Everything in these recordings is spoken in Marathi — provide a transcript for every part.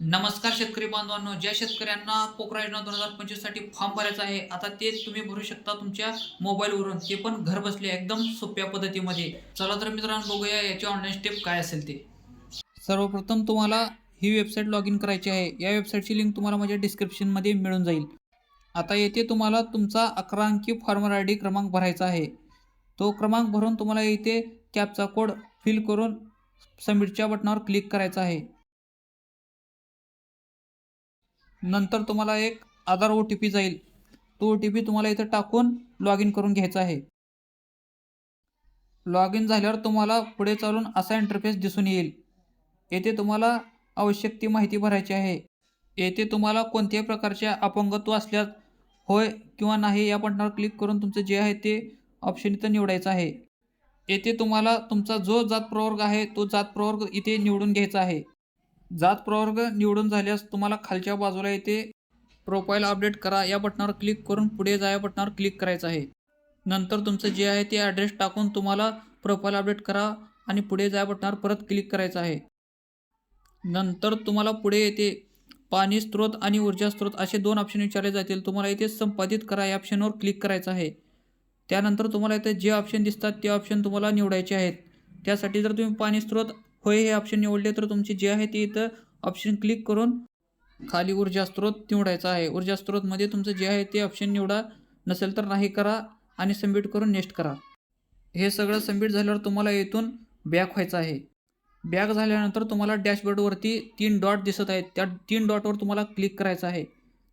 नमस्कार शेतकरी बांधवांनो ज्या शेतकऱ्यांना पोकरा योजना दोन हजार पंचवीससाठी फॉर्म भरायचा आहे आता ते तुम्ही भरू शकता तुमच्या मोबाईलवरून ते पण घर बसले एकदम सोप्या पद्धतीमध्ये. चला तर मित्रांनो बघूया याची ऑनलाईन स्टेप काय असेल ते. सर्वप्रथम तुम्हाला ही वेबसाईट लॉग इन करायची आहे. या वेबसाईटची लिंक तुम्हाला माझ्या डिस्क्रिप्शनमध्ये मिळून जाईल. आता येथे तुम्हाला तुमचा अकरा अंकी फॉर्मर आय डी क्रमांक भरायचा आहे. तो क्रमांक भरून तुम्हाला इथे कॅपचा कोड फिल करून सबमिटच्या बटनावर क्लिक करायचा आहे. नंतर तुम्हाला एक आधार ओ टी पी जाईल. तो ओ टी पी तुम्हाला इथं टाकून लॉग इन करून घ्यायचा आहे. लॉग इन झाल्यावर तुम्हाला पुढे चालून असा इंटरफेस दिसून येईल. येथे तुम्हाला आवश्यक ती माहिती भरायची आहे. येथे तुम्हाला कोणत्याही प्रकारच्या अपंगत्व असल्यास होय किंवा नाही या बटनावर क्लिक करून तुमचं जे आहे ते ऑप्शन इथं निवडायचं आहे. येथे तुम्हाला तुमचा जो जात प्रवर्ग आहे तो जात प्रवर्ग इथे निवडून घ्यायचा आहे. जात प्रवर्ग निवडून झाल्यास तुम्हाला खालच्या बाजूला येथे प्रोफाईल अपडेट करा. या बटनावर क्लिक करून पुढे जा या बटनावर क्लिक करायचं आहे. नंतर तुमचं जे आहे ते ॲड्रेस टाकून तुम्हाला प्रोफाईल अपडेट करा आणि पुढे जा बटनावर परत क्लिक करायचं आहे. नंतर तुम्हाला पुढे येते पाणी स्रोत आणि ऊर्जा स्रोत असे दोन ऑप्शन विचारले जातील. तुम्हाला इथे संपादित करा. या ऑप्शनवर क्लिक करायचं आहे. त्यानंतर तुम्हाला इथे जे ऑप्शन दिसतात ते ऑप्शन तुम्हाला निवडायचे आहेत. त्यासाठी जर तुम्ही पाणी स्रोत होय हे ऑप्शन निवडले तर तुमचे जे आहे ते इथं ऑप्शन क्लिक करून खाली ऊर्जा स्रोत निवडायचा आहे. ऊर्जा स्रोतमध्ये तुमचं जे आहे ते ऑप्शन निवडा. नसेल तर नाही करा आणि सबमिट करून नेक्स्ट करा. हे सगळं सबमिट झाल्यावर तुम्हाला इथून बॅक व्हायचं आहे. बॅक झाल्यानंतर तुम्हाला डॅशबोर्डवरती तीन डॉट दिसत आहेत. त्या तीन डॉटवर तुम्हाला क्लिक करायचं आहे.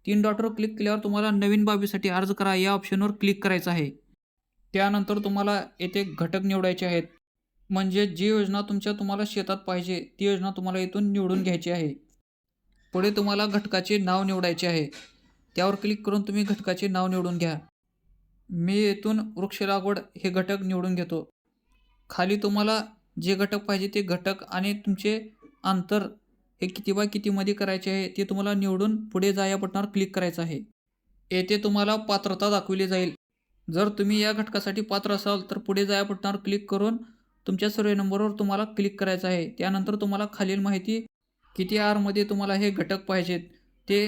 तीन डॉटवर क्लिक केल्यावर तुम्हाला नवीन बाबीसाठी अर्ज करा या ऑप्शनवर क्लिक करायचं आहे. त्यानंतर तुम्हाला येथे घटक निवडायचे आहेत. म्हणजे जी योजना तुमच्या तुम्हाला शेतात पाहिजे ती योजना तुम्हाला इथून निवडून घ्यायची आहे. पुढे तुम्हाला घटकाचे नाव निवडायचे आहे. त्यावर क्लिक करून तुम्ही घटकाचे नाव निवडून घ्या. मी येथून वृक्ष लागवड हे घटक निवडून घेतो. खाली तुम्हाला जे घटक पाहिजे ते घटक आणि तुमचे अंतर हे किती बाय कितीमध्ये करायचे आहे ते तुम्हाला निवडून पुढे जा या बटनावर क्लिक करायचं आहे. येथे तुम्हाला पात्रता दाखवली जाईल. जर तुम्ही या घटकासाठी पात्र असाल तर पुढे जा या बटनावर क्लिक करून तुमच्या सर्वे नंबरवर तुम्हाला क्लिक करायचं आहे. त्यानंतर तुम्हाला खालील माहिती किती आरमध्ये तुम्हाला हे घटक पाहिजेत ते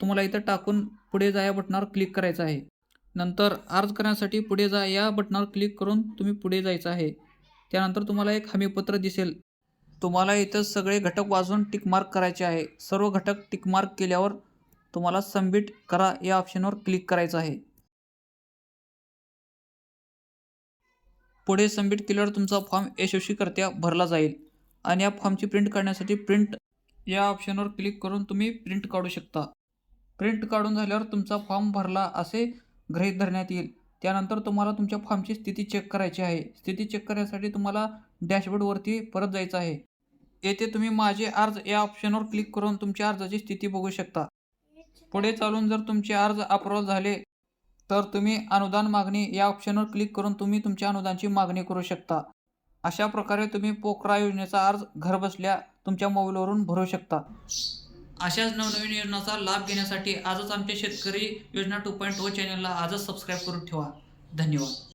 तुम्हाला इथं टाकून पुढे जा या बटनावर क्लिक करायचं आहे. नंतर अर्ज करण्यासाठी पुढे जा या बटनावर क्लिक करून तुम्ही पुढे जायचं आहे. त्यानंतर तुम्हाला एक हमीपत्र दिसेल. तुम्हाला इथं सगळे घटक वाजवून टिकमार्क करायचे आहे. सर्व घटक टिकमार्क केल्यावर तुम्हाला सबमिट करा या ऑप्शनवर क्लिक करायचं आहे. पुढे सबमिट केल्यावर तुमचा फॉर्म यशस्वीकरत्या भरला जाईल. आणि या फॉर्मची प्रिंट काढण्यासाठी प्रिंट या ऑप्शनवर क्लिक करून तुम्ही प्रिंट काढू शकता. प्रिंट काढून झाल्यावर तुमचा फॉर्म भरला असे गृहीत धरण्यात येईल. त्यानंतर तुम्हाला तुमच्या फॉर्मची स्थिती चेक करायची आहे. स्थिती चेक करण्यासाठी तुम्हाला डॅशबोर्डवरती परत जायचं आहे. येथे तुम्ही माझे अर्ज या ऑप्शनवर क्लिक करून तुमच्या अर्जाची स्थिती बघू शकता. पुढे चालून जर तुमचे अर्ज अप्रूव्हल झाले तर तुम्ही अनुदान मागणी या ऑप्शनवर क्लिक करून तुम्ही तुमच्या अनुदानाची मागणी करू शकता. अशा प्रकारे तुम्ही पोकरा योजनेचा अर्ज घरबसल्या तुमच्या मोबाईलवरून भरू शकता. अशाच नवनवीन योजनाचा लाभ घेण्यासाठी आजच आमच्या शेतकरी योजना टू पॉईंट ओ चॅनलला आजच सबस्क्राईब करून ठेवा. धन्यवाद.